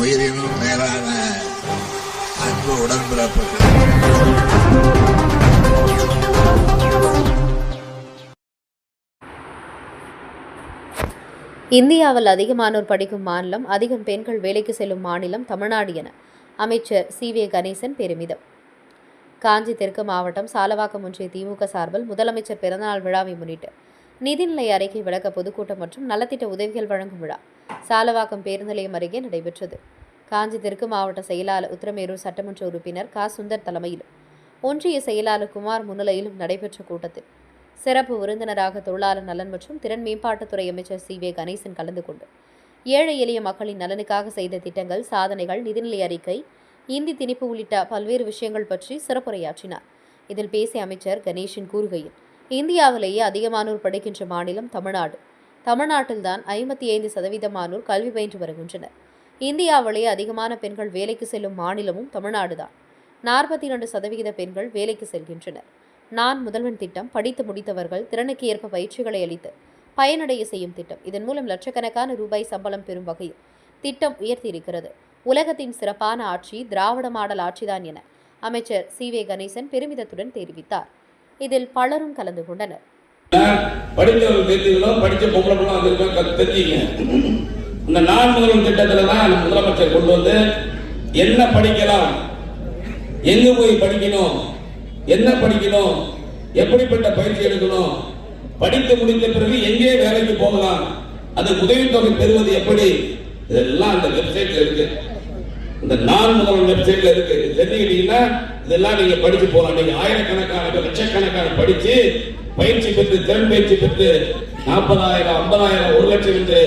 உயிரினும் மேலான அன்பு உடன்பிறப்புகள். இந்தியாவில் அதிகமானோர் படிக்கும் மாநிலம் அதிகம் பெண்கள் வேலைக்கு செல்லும் மாநிலம் தமிழ்நாடு என அமைச்சர் சி. வே. கணேசன் பெருமிதம். காஞ்சி தெற்கு மாவட்டம் சாலவாக்கம் ஒன்றிய திமுக சார்பில் முதலமைச்சர் பிறந்தநாள் விழாவை முன்னிட்டு நிதிநிலை அறிக்கை விளக்க பொதுக்கூட்டம் மற்றும் நலத்திட்ட உதவிகள் வழங்கும் விழா. சாலவாக்கம் பேருந்து நிலையம் அருகே நடைபெற்றது. காஞ்சி தெற்கு மாவட்ட செயலாளர் உத்திரமேரூர் சட்டமன்ற உறுப்பினர் கா. சுந்தர் தலைமையிலும் ஒன்றிய செயலாளர் குமார் முன்னிலையிலும் நடைபெற்ற கூட்டத்தில் சிறப்பு விருந்தினராக தொழிலாளர் நலன் மற்றும் திறன் மேம்பாட்டுத்துறை அமைச்சர் சி. வே. கணேசன் கலந்து கொண்டு ஏழை எளிய மக்களின் நலனுக்காக செய்த திட்டங்கள் சாதனைகள் நிதிநிலை அறிக்கை இந்தி திணிப்பு உள்ளிட்ட பல்வேறு விஷயங்கள் பற்றி சிறப்புரையாற்றினார். இதில் பேசிய அமைச்சர் கணேசன் கூறுகையில் இந்தியாவிலேயே அதிகமானோர் படிக்கின்ற மாநிலம் தமிழ்நாடு. தமிழ்நாட்டில்தான் ஐம்பத்தி ஐந்து சதவீதமானோர் கல்வி பயின்று வருகின்றனர். இந்தியாவிலேயே அதிகமான பெண்கள் வேலைக்கு செல்லும் மாநிலமும் தமிழ்நாடுதான். நாற்பத்தி இரண்டு சதவிகித பெண்கள் வேலைக்கு செல்கின்றனர். நான் முதல்வன் திட்டம் படித்து முடித்தவர்கள் திறனுக்கு ஏற்ப பயிற்சிகளை அளித்து பயனடைய செய்யும் திட்டம். இதன் மூலம் லட்சக்கணக்கான ரூபாய் சம்பளம் பெறும் வகையில் திட்டம் உயர்த்தியிருக்கிறது. உலகத்தின் சிறப்பான ஆட்சி திராவிட மாடல் ஆட்சிதான் என அமைச்சர் சி வே கணேசன் பெருமிதத்துடன் தெரிவித்தார். இதில் பலரும் கலந்து கொண்டனர். படித்தவர்கள் தெரிஞ்சுங்களோ படிச்ச பொம்பளை பிள்ளை வந்திருக்கோம் தெரிஞ்சுங்க. இந்த நான் முதல்வன் திட்டத்துல தான் முதலமைச்சர் கொண்டு வந்து என்ன படிக்கலாம் எங்க போய் படிக்கணும் என்ன படிக்கணும் எப்படிப்பட்ட பயிற்சி எடுக்கணும் படித்து முடித்த பிறகு எங்கே வேலைக்கு போகலாம் அது உதவித்தொகை பெறுவது எப்படி இதெல்லாம் அந்த வெப்சைட்ல இருக்கு. இந்த நான் முதல்வன் வெப்சைட்ல இருக்கு. தெரிஞ்சுக்கிட்டீங்கன்னா இதெல்லாம் நீங்க படிச்சு போகலாம். நீங்க ஆயிரக்கணக்கான லட்சக்கணக்கான படிச்சு பயிற்சி பெற்று திறன் பயிற்சி பெற்று நாற்பதாயிரம் ஐம்பதாயிரம் ஒரு லட்சம் என்று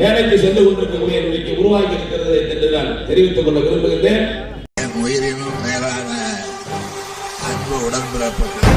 வேலைக்கு சென்று கொண்டிருக்கக்கூடிய நிலைக்கு உருவாகி இருக்கிறது என்று நான் தெரிவித்துக் கொள்ள விரும்புகின்றேன். என் உயிரினும் மேலான அன்பு உடன்பிறப்புகள்.